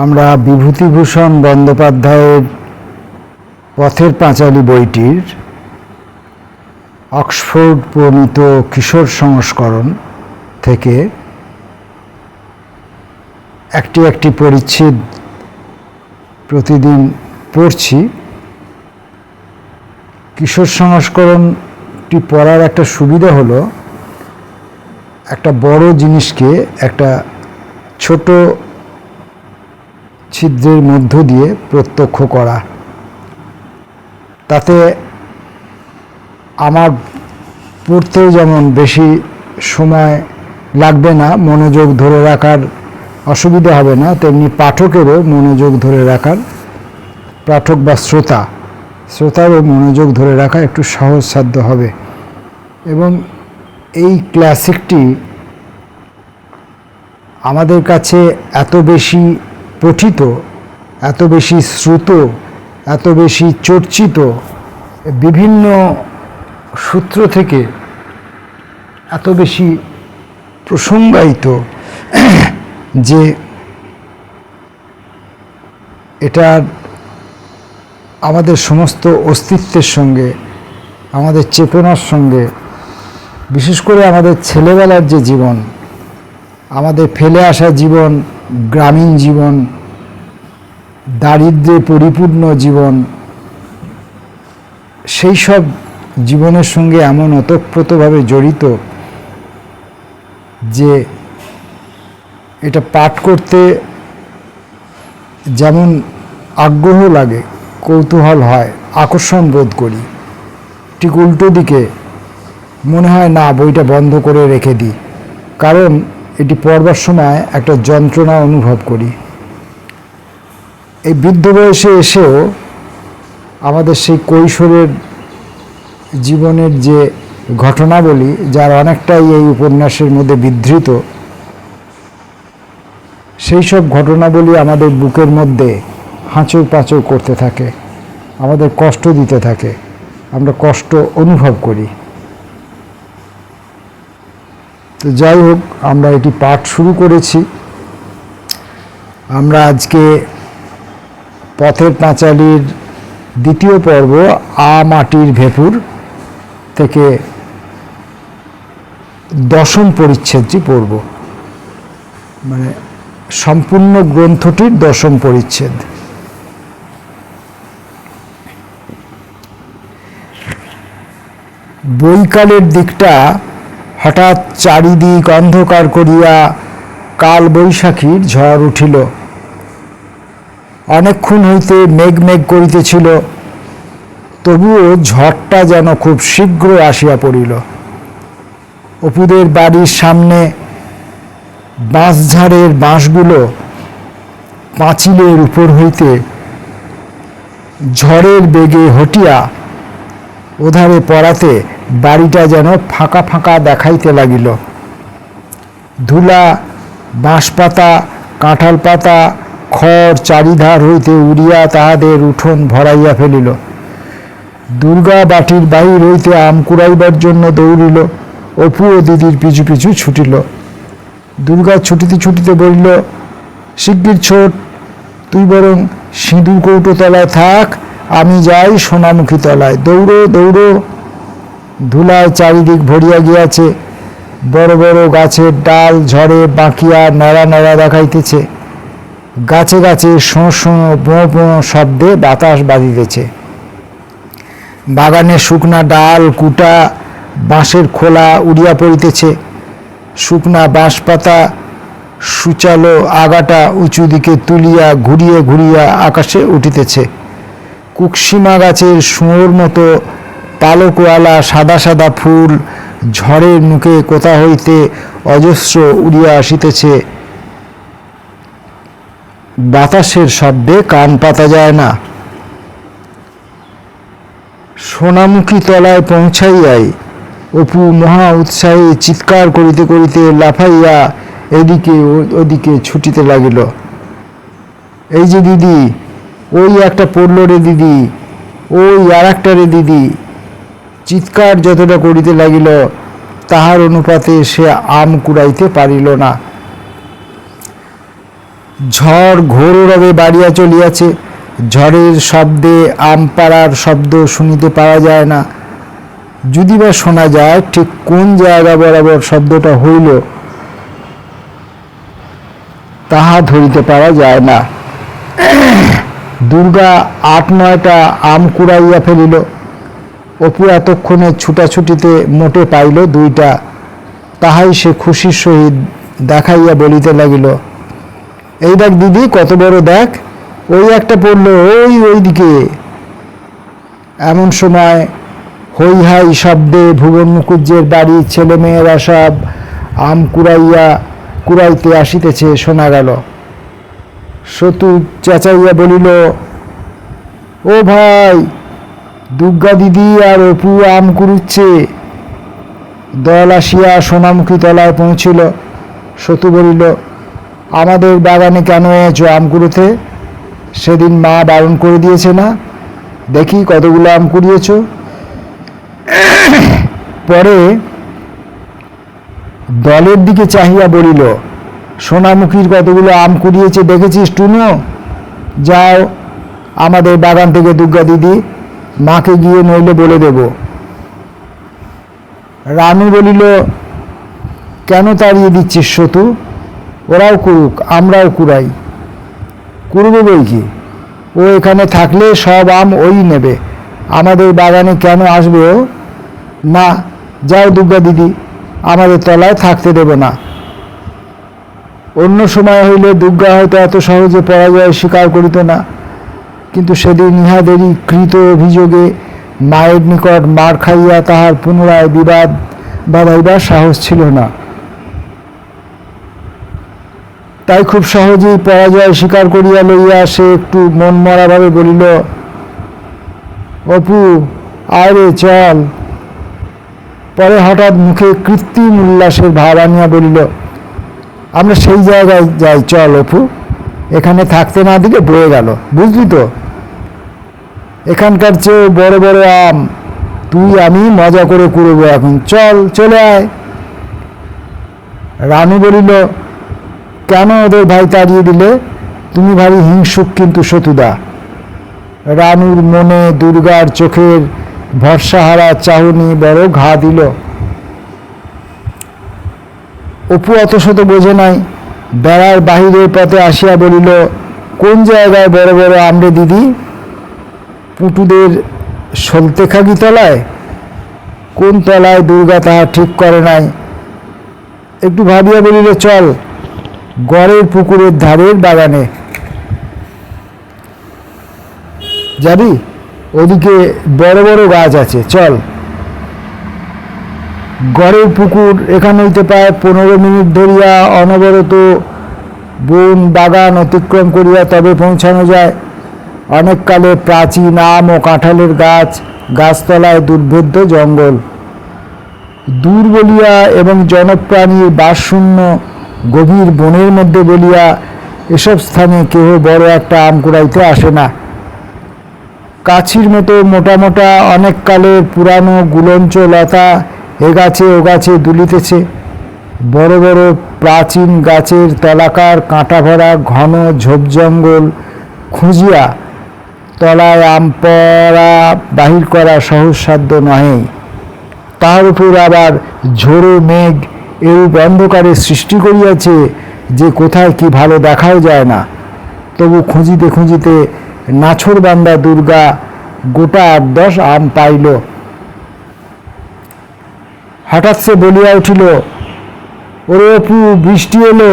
আমরা বিভূতিভূষণ বন্দ্যোপাধ্যায়ের পথের পাঁচালী বইটির অক্সফোর্ড প্রণীত কিশোর সংস্করণ থেকে একটি একটি পরিচ্ছেদ প্রতিদিন পড়ছি। কিশোর সংস্করণটি পড়ার একটা সুবিধা হলো, একটা বড় জিনিসকে একটা ছোট ছিদ্রের মধ্য দিয়ে প্রত্যক্ষ করা। তাতে আমার পড়তেও যেমন বেশি সময় লাগবে না, মনোযোগ ধরে রাখার অসুবিধা হবে না, তেমনি পাঠকেরও মনোযোগ ধরে রাখার, পাঠক বা শ্রোতা, শ্রোতারও মনোযোগ ধরে রাখা একটু সহজসাধ্য হবে। এবং এই ক্লাসিকটি আমাদের কাছে এত বেশি পঠিত, এত বেশি শ্রুত, এত বেশি চর্চিত বিভিন্ন সূত্র থেকে এত বেশি প্রসঙ্গায়িত যে এটা আমাদের সমস্ত অস্তিত্বের সঙ্গে, আমাদের চেতনার সঙ্গে, বিশেষ করে আমাদের ছেলেবেলার যে জীবন, আমাদের ফেলে আসা জীবন, গ্রামীণ জীবন দারিদ্র্যে পরিপূর্ণ জীবন, সেই সব জীবনের সঙ্গে এমন ওতপ্রোতভাবে জড়িত যে এটা পাঠ করতে যেমন আগ্রহ লাগে, কৌতূহল হয়, আকর্ষণ বোধ করি। ঠিক উল্টো দিকে মনে হয়, না, বইটা বন্ধ করে রেখে দিই। কারণ এটি পড়বার সময় একটা যন্ত্রণা অনুভব করি। এই বৃদ্ধ বয়সে এসেও আমাদের সেই কৈশোরের জীবনের যে ঘটনাবলী, যার অনেকটাই এই উপন্যাসের মধ্যে বিধৃত, সেই সব ঘটনাবলী আমাদের বুকের মধ্যে হাঁচড় পাঁচড় করতে থাকে, আমাদের কষ্ট দিতে থাকে, আমরা কষ্ট অনুভব করি। তো যাই হোক, আমরা এটি পাঠ শুরু করেছি। আমরা আজকে পথের পাঁচালীর দ্বিতীয় পর্ব আ মাটির ভেপুর থেকে দশম পরিচ্ছেদটি পড়ব। মানে সম্পূর্ণ গ্রন্থটির দশম পরিচ্ছেদ। বৈকালের দিকটা হঠাৎ চারিদিক অন্ধকার করিয়া কাল বৈশাখীর ঝড় উঠিল। অনেকক্ষণ হইতে মেঘ মেঘ করিতেছিল, তবুও ঝড়টা যেন খুব শীঘ্র আসিয়া পড়িল। অপুদের বাড়ির সামনে বাঁশঝাড়ের বাঁশগুলো পাঁচিলের উপর হইতে ঝড়ের বেগে হটিয়া ওধারে পড়াতে বাড়িটা যেন ফাঁকা ফাঁকা দেখাইতে লাগিল। ধুলা, বাঁশপাতা, কাঁঠাল পাতা খড় চারিধার হইতে উড়িয়া তাহাদের উঠোন ভরাইয়া ফেলিল। দুর্গা বাটির বাহির হইতে আম কুড়াইবার জন্য দৌড়িল অপু ও দিদির পিছু পিছু ছুটিল। দুর্গা ছুটিতে ছুটিতে বলিল, শিগগির ছোট, তুই বরং সিঁদুর কৌটো তলায় থাক, আমি যাই সোনামুখী তলায়। দৌড়ো দৌড়ো। ধুলায় চারিদিক ভরিয়া গিয়াছে। বড় বড় গাছের ডাল, ঝড়ে বাঁকিয়া নড়া নড়া দেখাইতেছে। গাছে গাছে শোঁ শোঁ বোঁ বোঁ শব্দে বাতাস বাজিতেছে। বাগানে শুকনা ডাল, কুটা, বাঁশের খোলা উড়িয়া পড়িতেছে। শুকনা বাঁশ পাতা সুচালো আগাটা উঁচু দিকে তুলিয়া ঘুরিয়ে ঘুরিয়া আকাশে উঠিতেছে। কুকসিমা গাছের শুঁয়োর মতো পালকওয়ালা সাদা সাদা ফুল ঝড়ের মুখে কোথা হইতে অজস্র উড়িয়া আসিতেছে। বাতাসের শব্দে কান পাতা যায় না। সোনামুখী তলায় পৌঁছাইয়াই অপু মহা উৎসাহে চিৎকার করিতে করিতে লাফাইয়া এদিকে ওদিকে ছুটিতে লাগিল। এই যে দিদি, ওই একটা পড়ল রে দিদি, ওই আর একটা রে দিদি। চিৎকার যতটা করিতে লাগিল, তাহার অনুপাতে সে আম কুড়াইতে পারিল না। ঝড় ঘোর রবে বাড়িয়া চলিয়াছে। ঝড়ের শব্দে আম পাড়ার শব্দ শুনিতে পাওয়া যায় না। যদি বা শোনা যায়, ঠিক কোন জায়গা বরাবর শব্দটা হইল, তাহা ধরিতে পারা যায় না। দুর্গা আট নয়টা আম কুড়াইয়া ফেলিল। অপু এতক্ষণে ছুটাছুটিতে মোটে পাইল দুইটা। তাহাই সে খুশির সহিত দেখাইয়া বলিতে লাগিল এই দেখ দিদি, কত বড় দেখ। ওই একটা পড়ল ওই ওই দিকে এমন সময় হই হাই শব্দে ভুবন মুখুজ্জের বাড়ির ছেলেমেয়েরা সব আম কুড়াইয়া, কুড়াইতে আসিতেছে, শোনা গেল। সতু চেঁচাইয়া বলিল, ও ভাই, দুর্গা দিদি আর অপু আম কুড়ুচ্ছে। দল আসিয়া সোনামুখী তলায় পৌঁছিল। সতু বলিল আমাদের বাগানে কেন এসো আম কুড়োতে সেদিন মা বারণ করে দিয়েছে না? দেখি কতগুলো আম কুড়িয়েছ। পরে দলের দিকে চাহিয়া বলিল, সোনামুখীর কতগুলো আম কুড়িয়েছে দেখেছিস টুনো? যাও আমাদের বাগান থেকে দুর্গা দিদি মাকে গিয়ে নইলে বলে দেব। রানু বলিল, কেন তাড়িয়ে দিচ্ছিস সতু? ওরাও কুড়ুক আমরাও কুড়াই। কুড়বে বই কি? ও এখানে থাকলে সব আম ওই নেবে। আমাদের বাগানে কেন আসবে ও? না, যাও দুর্গা দিদি, আমাদের তলায় থাকতে দেব না। অন্য সময় হইলে দুর্গা হয়তো এত সহজে পরাজয় স্বীকার করিত না। কিন্তু সেদিন ইহাদেরই কৃত অভিযোগে মায়ের নিকট মার খাইয়া তাহার পুনরায় বিবাদ বাধাইবার সাহস ছিল না। তাই খুব সহজেই পরাজয় স্বীকার করিয়া লইয়া সে একটু মন মরাভাবে বলিল, অপু আয় রে চল। পরে হঠাৎ মুখে কৃত্রিম উল্লাসের ভাব আনিয়া বলিল, আমরা সেই জায়গায় যাই, চল অপু। এখানে থাকতে না দিকে বয়ে গেল, বুঝলি তো? এখানকার চেয়ে বড় বড় আম, তুই আমি মজা করে করব এখন। চল, চলে আয়। রানু বলিল কেন ওদের ভাই তাড়িয়ে দিলে? তুমি ভারী হিংসুক কিন্তু সতুদা। রানুর মনে দুর্গার চোখের ভরসাহারা চাহনি বড় ঘা দিল। অপু অত শত বোঝে নাই, বেড়ার বাহিরের পথে আসিয়া বলিল, কোন জায়গায় বড় বড় আমরে দিদি? পুটুদের সলতে খাগি তলায়? কোন তলায় দুর্গা তাহা ঠিক করে নাই? একটু ভাবিয়া বলিল, চল গড়ের পুকুরের ধারের বাগানে। যাবি? ওদিকে বড় বড় গাছ আছে, চল। গড়ের পুকুর এখান হইতে প্রায় পনেরো মিনিট ধরিয়া অনবরত বন বাগান অতিক্রম করিয়া তবে পৌঁছানো যায়। অনেককালে প্রাচীন আম ও কাঁঠালের গাছ গাছতলায় দুর্ভেদ্য জঙ্গল। দূর বলিয়া এবং জনপ্রাণীর বাসশূন্য গভীর বনের মধ্যে বলিয়া এসব স্থানে কেহ বড় একটা আম কুড়াইতে আসে না। কাছির মতো মোটা মোটা অনেক কালের পুরানো গুলঞ্চ লতা এ গাছে ও গাছে দুলিতেছে। বড় বড় প্রাচীন গাছের তলাকার কাঁটা ভরা ঘন ঝোপ জঙ্গল খুঁজিয়া তলায় আম পড়া বাহির করা সহজসাধ্য নহে। তাহার উপর আবার ঝোড়ো মেঘ এরূপ অন্ধকারের সৃষ্টি করিয়াছে যে কোথায় কি ভালো দেখাও যায় না। তবু খুঁজিতে খুঁজিতে নাছর বান্দা দুর্গা গোটা আট দশ আম পাইল। হঠাৎ সে বলিয়া উঠিল, ওরে অপু, বৃষ্টি এলো।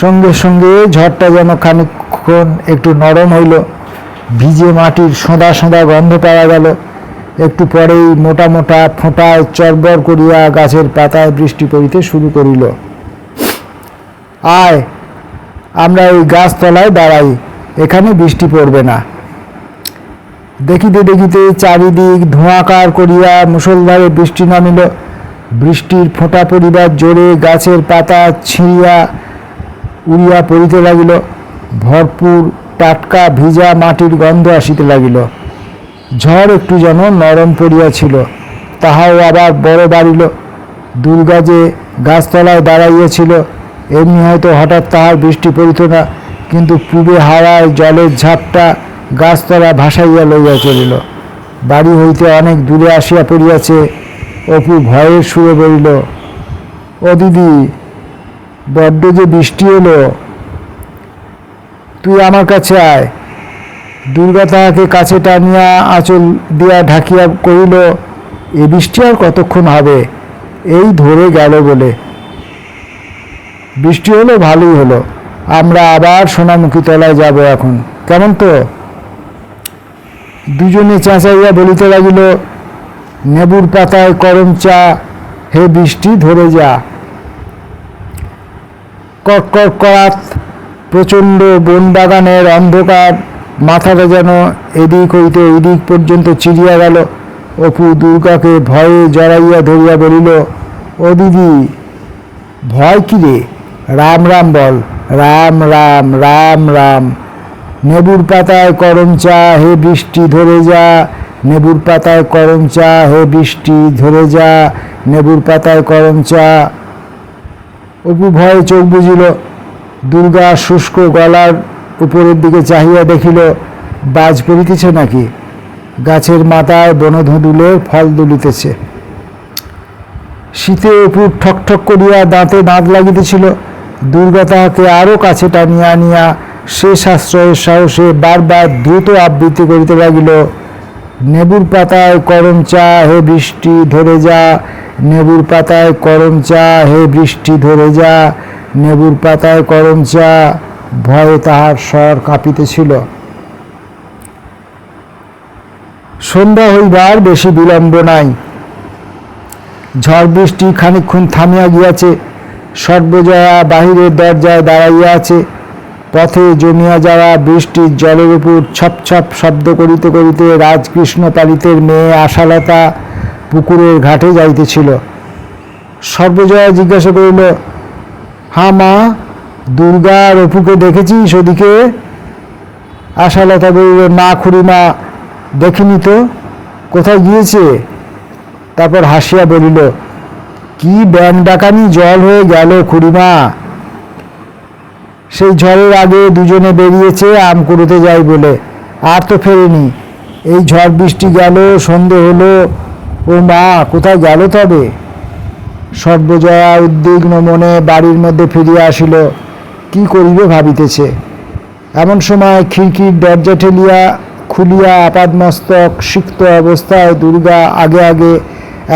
সঙ্গে সঙ্গে ঝড়টা যেন খানিকক্ষণ একটু নরম হইল। ভিজে মাটির সোঁদা সোঁদা গন্ধ পাওয়া গেল। একটু পরেই মোটা মোটা ফোঁটায় চরবর করিয়া গাছের পাতায় বৃষ্টি পড়িতে শুরু করিল। আয়, আমরা এই গাছতলায় দাঁড়াই, এখানে বৃষ্টি পড়বে না। দেখিতে দেখিতে চারিদিক ধোঁয়াকার করিয়া মুসলধারে বৃষ্টি নামিল। বৃষ্টির ফোঁটা পড়িবার জোরে গাছের পাতা ছিঁড়িয়া উড়িয়া পড়িতে লাগিল। ভরপুর টাটকা ভিজা মাটির গন্ধ আসিতে লাগিল। ঝড় একটু যেন নরম পড়িয়াছিল তাহাও আবার বড় বাড়িল। দুর্গা যে গাছতলায় দাঁড়াইয়াছিল, এমনি হয়তো হঠাৎ তাহার বৃষ্টি পড়িত না, কিন্তু পূবে হাওয়ায় জলের ঝাপটা গাছতলা ভাসাইয়া লইয়া চলিল। বাড়ি হইতে অনেক দূরে আসিয়া পড়িয়াছে, অপু ভয়ের সুরে বলিল, ও দিদি, বড্ড যে বৃষ্টি এলো। তুই আমার কাছে আয় দুর্গা তাহাকে কাছে টানিয়া আঁচল দিয়া ঢাকিয়া কহিল, এ বৃষ্টি আর কতক্ষণ হবে? এই ধরে গেল বলে। বৃষ্টি হলো, ভালোই হলো। আমরা আবার সোনামুখী তলায় যাব এখন। কেমন তো? দুজনে চেঁচাইয়া বলিতে লাগিল, নেবুর পাতায় করম চা, হে বৃষ্টি ধরে যা। কর করাত প্রচণ্ড বন বাগানের অন্ধকার মাথাটা যেন এদিক হইতে ওইদিক পর্যন্ত চিরিয়া গেল। অপু দুর্গাকে ভয়ে জড়াইয়া ধরিয়া বলিল, ও দিদি, ভয় কি রে? রাম রাম বল, রাম রাম রাম রাম। নেবুর পাতায় করম চা, হে বৃষ্টি ধরে যা। নেবুর পাতায় করম চা, হে বৃষ্টি ধরে যা। নেবুর পাতায় করম চা। অপু ভয়ে চোখ বুঝিল দুর্গা শুষ্ক গলার উপরের দিকে চাহিয়া দেখিল, বাজ পড়িতেছে নাকি? গাছের মাথায় বনধুদুলের ফল দুলিতেছে। শীতে অপুর ঠক ঠক করিয়া দাঁতে দাঁত লাগিতেছিল। দুর্গা তাহাকে আরও কাছে টানিয়া আনিয়া শেষ আশ্রয়ের সাহসে বারবার দ্রুত আবৃত্তি করিতে লাগিল। নেবুর পাতায় করম চা, হে বৃষ্টি ধরে যা। নেবুর পাতায় করম চা, হে বৃষ্টি ধরে যা। নেবুর পাতায় করম চা ভয়ে তাহার স্বর কাঁপিতেছিল। সন্ধ্যা হইবার বেশি বিলম্ব নাই। ঝড় বৃষ্টি খানিক্ষণ থামিয়া গিয়াছে, সর্বজয়া বাহিরের দরজায় দাঁড়াইয়া আছে, পথে জমিয়া যাওয়া বৃষ্টির জলের উপর ছপ ছপ শব্দ করিতে করিতে রাজকৃষ্ণ পালিতের মেয়ে আশালতা পুকুরের ঘাটে যাইতেছিল। সর্বজয়া জিজ্ঞাসা করিল হ্যাঁ মা দুর্গা আর অপুকে দেখেছিস ওদিকে আশালতা বলিল না খুড়িমা দেখিনি তো? কোথায় গিয়েছে? তারপর হাসিয়া বলিল, কি ব্যাং ডাকানি, জল হয়ে গেল খুড়িমা। সেই ঝড়ের আগে দুজনে বেরিয়েছে, আম কুড়োতে যাই বলে। আর তো ফেরেনি। এই ঝড় বৃষ্টি গেল, সন্ধে হলো। ও মা, কোথায় গেল তবে? সর্বজয়া উদ্বিগ্ন মনে বাড়ির মধ্যে ফিরিয়া আসিল। কি করিবে ভাবিতেছে। এমন সময় খিড়কির দরজা ঠেলিয়া খুলিয়া আপাদমস্তক, সিক্ত অবস্থায় দুর্গা আগে আগে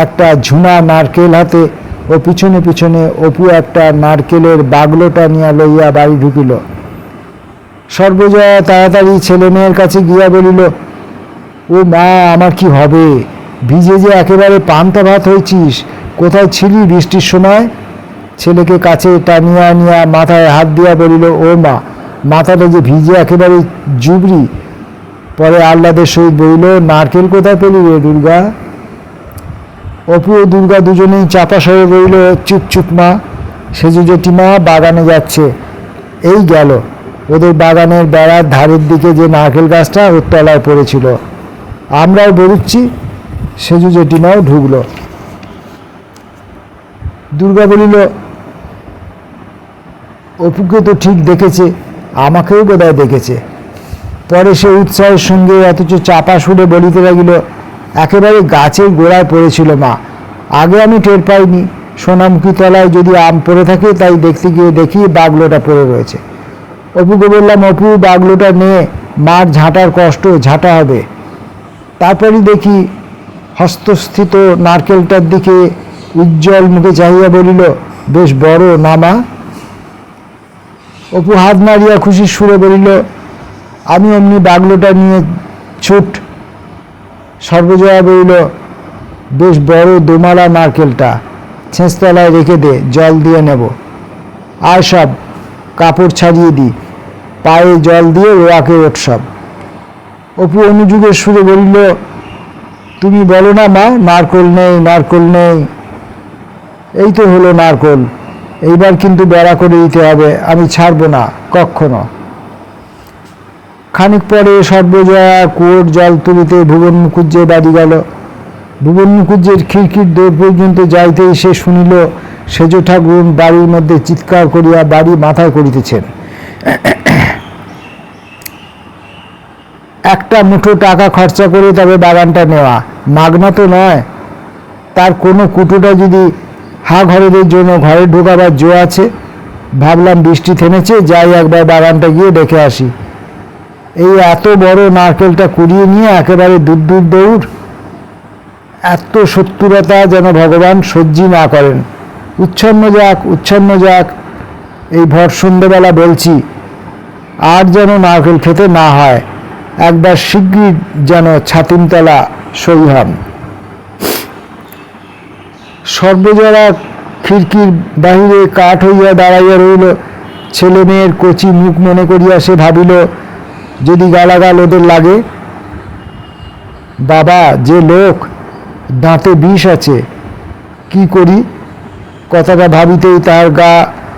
একটা ঝুনা নারকেল হাতে ও পিছনে পিছনে অপু একটা নারকেলের বাগলোটা নিয়ে লইয়া বাড়ি ঢুকিল। সর্বজয়া তাড়াতাড়ি ছেলে মেয়ের কাছে গিয়া বলিল, ও মা, আমার কি হবে? ভিজে যে একেবারে পান্তা ভাত হয়েছিস কোথায় ছিলি বৃষ্টির সময়? ছেলেকে কাছে টানিয়া আনিয়া মাথায় হাত দিয়া বলিল, ও মা, মাথাটা যে ভিজে একেবারে জুবরি পরে আহ্লাদের সহিত বলিল নারকেল কোথায় পেলি রে দুর্গা? অপু ও দুর্গা দুজনেই চাপা সরে রইল চুপ চুপ মা সেজু জেঠিমা বাগানে যাচ্ছে। এই গেল। ওদের বাগানের বেড়ার ধারের দিকে যে নারকেল গাছটা, ওর তলায় পড়েছিল। আমরাও বেরোচ্ছি সেজু জেঠিমাও ঢুকলো। দুর্গা বলিল অপুকে তো ঠিক দেখেছে, আমাকেও বোধহয় দেখেছে। পরে সে উৎসাহের সঙ্গে অথচ চাপা সুরে বলিতে লাগিল, একেবারে গাছের গোড়ায় পড়েছিল মা, আগে আমি টের পাইনি। সোনামুখী তলায় যদি আম পড়ে থাকে, তাই দেখতে গিয়ে দেখি বাগলোটা পড়ে রয়েছে। অপুকে বললাম, অপু, বাগলোটা নিয়ে মার ঝাঁটার কষ্ট, ঝাঁটা হবে। তারপরই দেখি হস্তস্থিত নারকেলটার দিকে উজ্জ্বল মুখে চাহিয়া বলিল, বেশ বড় নামা অপু হাত মারিয়া খুশির সুরে বলিল, আমি অমনি বাগলোটা নিয়ে ছুট। সর্বজয়া বলিল, বেশ বড় দোমালা নারকেলটা, ছেঁচতলায় রেখে দে, জল দিয়ে নেব। আর সব, কাপড় ছাড়িয়ে দিই পায়ে জল দিয়ে ওয়াকে ওঠ সব। অপু অনুযুগের সুরে বলিল, তুমি বলো না মা, নারকোল নেই নারকোল নেই। এই তো হলো নারকোল। এইবার কিন্তু বেড়া করে দিতে হবে, আমি ছাড়বো না, কখনো। খানিক পরে সর্বজয়া কুয়োর জল তুলিতে ভুবন মুখুজ্জে বাড়ি গেল। ভুবন মুখুজ্জের খিড়কির দৌড় পর্যন্ত যাইতেই সে শুনিল সেজ ঠাকুর বাড়ির মধ্যে চিৎকার করিয়া বাড়ি মাথায় করিতেছেন। একটা মুঠো টাকা খরচা করে তবে বাগানটা নেওয়া, মাগনা তো নয়। তার কোনো কুটোটা যদি হা ঘরেদের জন্য ঘরে ঢোকাবার জো আছে। ভাবলাম বৃষ্টি থেমেছে, যাই একবার বাগানটা গিয়ে দেখে আসি। এই এত বড় নারকেলটা কুড়িয়ে নিয়ে একেবারে দূর দূর দৌড়। এত শত্রুরতা যেন ভগবান সহ্যি না করেন। উচ্ছন্ন যাক উচ্ছন্ন যাক, এই ভর সন্ধ্যেবেলা বলছি, আর যেন নারকেল খেতে না হয়, একবার শিগগির যেন ছাতিমতলা সই হন। সর্বজয়া খিড়কির বাহিরে কাঠ হইয়া দাঁড়াইয়া রইল। ছেলে মেয়ের কচি মুখ মনে করিয়া সে ভাবিল, যদি গালাগাল ওদের লাগে? বাবা, যে লোক, দাঁতে বিষ আছে। কি করি? কথাটা ভাবিতেই তার গা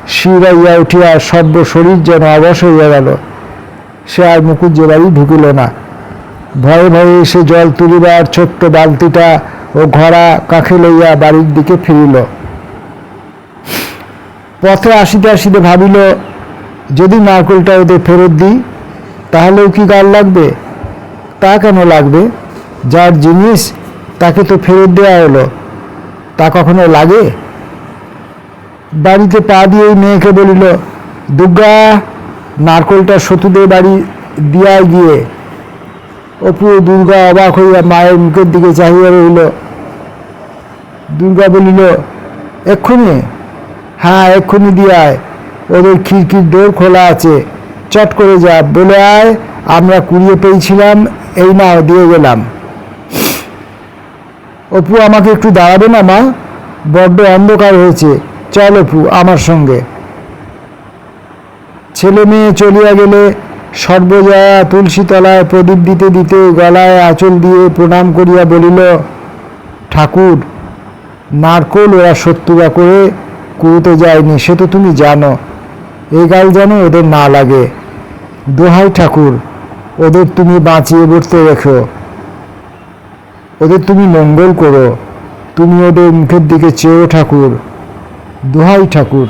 শিউরাইয়া উঠিয়া সর্ব শরীর যেন অবশ হইয়া গেল। সে আর মুকুজ্জে বাড়ি ঢুকিল না। ভয়ে ভয়ে সে জল তুলিবার ছোট্ট বালতিটা ও ঘোড়া কাঁখে লইয়া বাড়ির দিকে ফিরিল। পথে আসিতে আসিতে ভাবিল, যদি নারকেলটা ওদের ফেরত দিই, তাহলেও কি গাল লাগবে? তা কেন লাগবে? যার জিনিস তাকে তো ফেরত দেওয়া হলো তা কখনো লাগে? বাড়িতে পা দিয়েই মেয়েকে বলিল দুর্গা নারকলটা সতুদের বাড়ি দিয়ায় গিয়ে। অপু দুর্গা অবাক হইয়া মায়ের মুখের দিকে চাহিয়া রইল দুর্গা বলিল, এক্ষুনি? হ্যাঁ এক্ষুনি দিয়ায় ওদের খিড়কির ডোর খোলা আছে। চট করে যা। বলে আয়, আমরা কুড়িয়ে পেয়েছিলাম, এই নাও, দিয়ে গেলাম। অপু, আমাকে একটু দাঁড়াবে না, মা? বড্ড অন্ধকার হয়েছে। চল অপু, আমার সঙ্গে। ছেলে মেয়ে চলিয়া গেলে সর্বজয়া তুলসী তলায় প্রদীপ দিতে দিতে গলায় আঁচল দিয়ে প্রণাম করিয়া বলিল, ঠাকুর, নারকোল ওরা শত্রুরা করে কুড়োতে যায়নি, সে তো তুমি জানো। এই গাল যেন ওদের না লাগে। দোহাই ঠাকুর, ওদের তুমি বাঁচিয়ে বসতে রেখো। ওদের তুমি মঙ্গল করো। তুমি ওদের মুখের দিকে চেয়েও ঠাকুর। দোহাই ঠাকুর।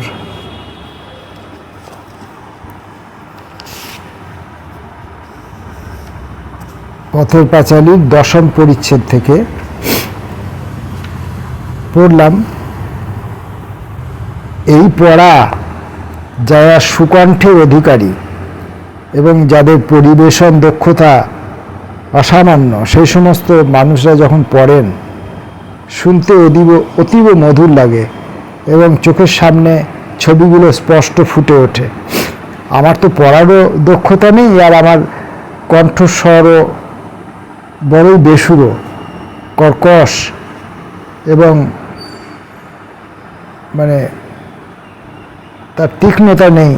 পথের পাঁচালীর দশম পরিচ্ছেদ থেকে পড়লাম, এই পড়া যারা সুকণ্ঠের অধিকারী এবং যাদের পরিবেশন দক্ষতা অসামান্য, সেই সমস্ত মানুষরা যখন পড়েন, শুনতে অতীব অতীব মধুর লাগে এবং চোখের সামনে ছবিগুলো স্পষ্ট ফুটে ওঠে। আমার তো পড়ারও দক্ষতা নেই আর আমার কণ্ঠস্বরও বড়ই বেসুরো, কর্কশ এবং মানে তার তীক্ষ্ণতা নেই,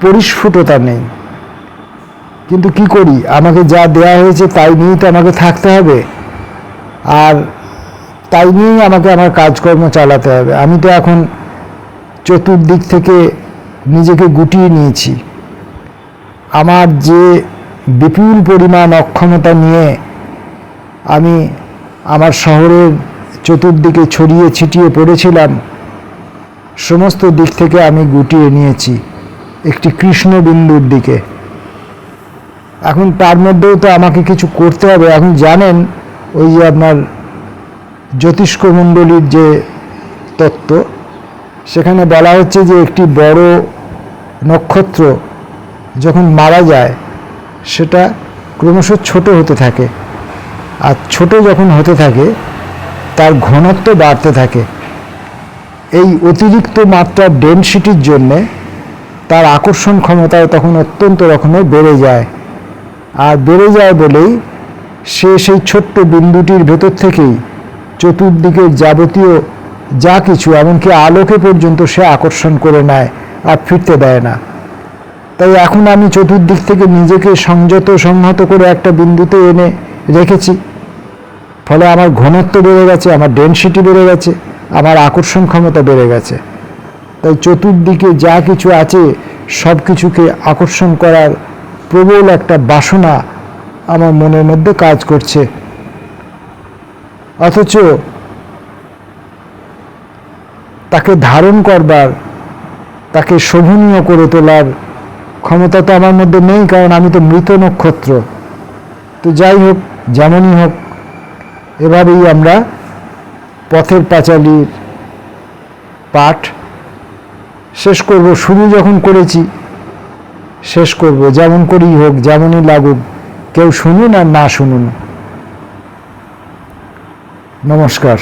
পরিস্ফুটতা নেই। কিন্তু কি করি? আমাকে যা দেয়া হয়েছে তাই নিয়েই তো আমাকে থাকতে হবে। আর তাই নিয়েই আমাকে আমার কাজকর্ম চালাতে হবে। আমি তো এখন চতুর্দিক থেকে নিজেকে গুটিয়ে নিয়েছি। আমার যে বিপুল পরিমাণ অক্ষমতা নিয়ে আমি আমার শহরের চতুর্দিকে ছড়িয়ে ছিটিয়ে পড়েছিলাম। সমস্ত দিক থেকে আমি গুটিয়ে নিয়েছি একটি কৃষ্ণবিন্দুর দিকে। এখন তার মধ্যেও তো আমাকে কিছু করতে হবে। এখন জানেন ওই যে আপনার জ্যোতিষ্ক মণ্ডলীর যে তত্ত্ব, সেখানে বলা হচ্ছে যে একটি বড় নক্ষত্র যখন মারা যায় সেটা ক্রমশ ছোট হতে থাকে। আর ছোট যখন হতে থাকে, তার ঘনত্ব বাড়তে থাকে। এই অতিরিক্ত মাত্রার ডেনসিটির জন্যে তার আকর্ষণ ক্ষমতায় তখন অত্যন্ত রকমের বেড়ে যায়। আর বেড়ে যায় বলেই সে সেই ছোট্ট বিন্দুটির ভেতর থেকেই চতুর্দিকের যাবতীয় যা কিছু, এমনকি আলোকে পর্যন্ত সে আকর্ষণ করে নেয় আর ফিরতে দেয় না। তাই এখন আমি চতুর্দিক থেকে নিজেকে সংযত সংহত করে একটা বিন্দুতে এনে রেখেছি। ফলে আমার ঘনত্ব বেড়ে গেছে, আমার ডেনসিটি বেড়ে গেছে, আমার আকর্ষণ ক্ষমতা বেড়ে গেছে। তাই চতুর্দিকে যা কিছু আছে সব কিছুকে আকর্ষণ করার প্রবল একটা বাসনা আমার মনের মধ্যে কাজ করছে। অথচ তাকে ধারণ করবার, তাকে শোভনীয় করে তোলার ক্ষমতা তো আমার মধ্যে নেই, কারণ আমি তো মৃত নক্ষত্র। তো যাই হোক, যেমনই হোক, এভাবেই আমরা পথের পাঁচালীর পাঠ শেষ করব, শুরু যখন করেছি, শেষ করব। যেমন করেই হোক, যেমনই লাগুক, কেউ শুনুন আর না শুনুন। নমস্কার।